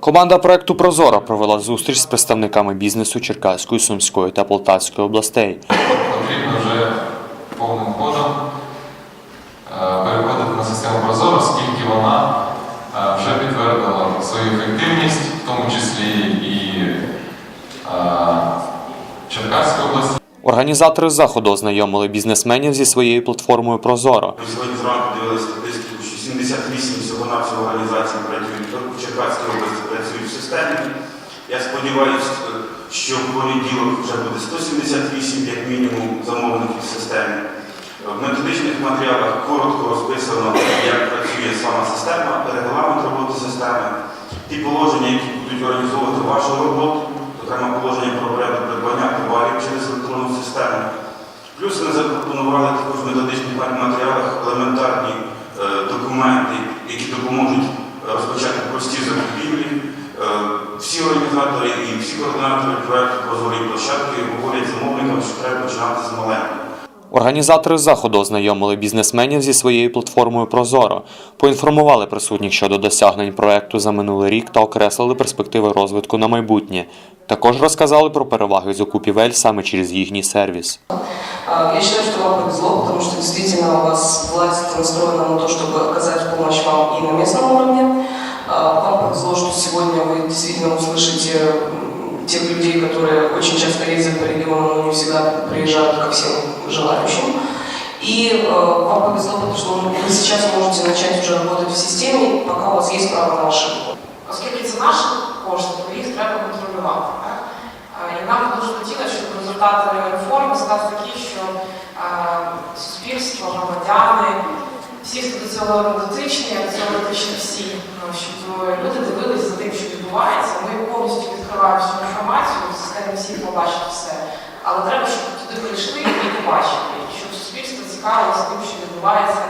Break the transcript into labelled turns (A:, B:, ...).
A: Команда проекту Прозора провела зустріч з представниками бізнесу Черкаської, Сумської та Полтавської областей.
B: потрібно вже повним ходом е, переходити на систему Прозоро, оскільки вона е, вже підтвердила свою ефективність, в тому числі і е, Черкаська область.
A: Організатори заходу ознайомили бізнесменів зі своєю платформою Прозоро.
C: Ми сьогодні зранку дивилися статистику, що 78 всього-навсього організацій працюють в Черкаській області працюють в системі. Я сподіваюся, що в понеділок вже буде 178, як мінімум, замовників в системі. В методичних матеріалах коротко розписано, як працює сама система, регламент роботи системи, ті положення, які будуть організовувати вашу роботу, зокрема положення про порядок придбання товарів через електронну систему. Плюс ми запропонували також в методичних матеріалах елементарні е, документи, які допоможуть е, розпочати прості закупівлі. Е, всі організатори і всі координатори проєкту прозорі площадки говорять замовникам, що треба починати з маленького.
A: Організатори заходу ознайомили бізнесменів зі своєю платформою Прозоро, поінформували присутніх щодо досягнень проекту за минулий рік та окреслили перспективи розвитку на майбутнє. Також розказали про переваги закупівель саме через їхній сервіс.
D: А, Я считаю, что вам повезло, потому что действительно у вас власть настроена на то, чтобы оказать помощь вам и на местном уровне. А, Вам повезло, что сегодня вы действительно услышите м, тех людей, которые очень часто ездят по региону, но не всегда приезжают ко всем желающим. И э, вам повезло, потому что вы сейчас можете начать уже работать в системе, пока у вас есть право на ошибку.
E: Оскільки це наші кошти, то їх треба контролювати. Так? А, І нам би дуже хотілося, щоб результати реформи стали такі, що а, суспільство, громадяни, всі, хто до цього дотичні, а до цього дотичні всі, ну, щоб люди дивилися за тим, що відбувається. Ми повністю відкриваємо всю інформацію, в системі всіх побачить все. Але треба, щоб туди прийшли і побачили, щоб суспільство цікавилося тим, що відбувається,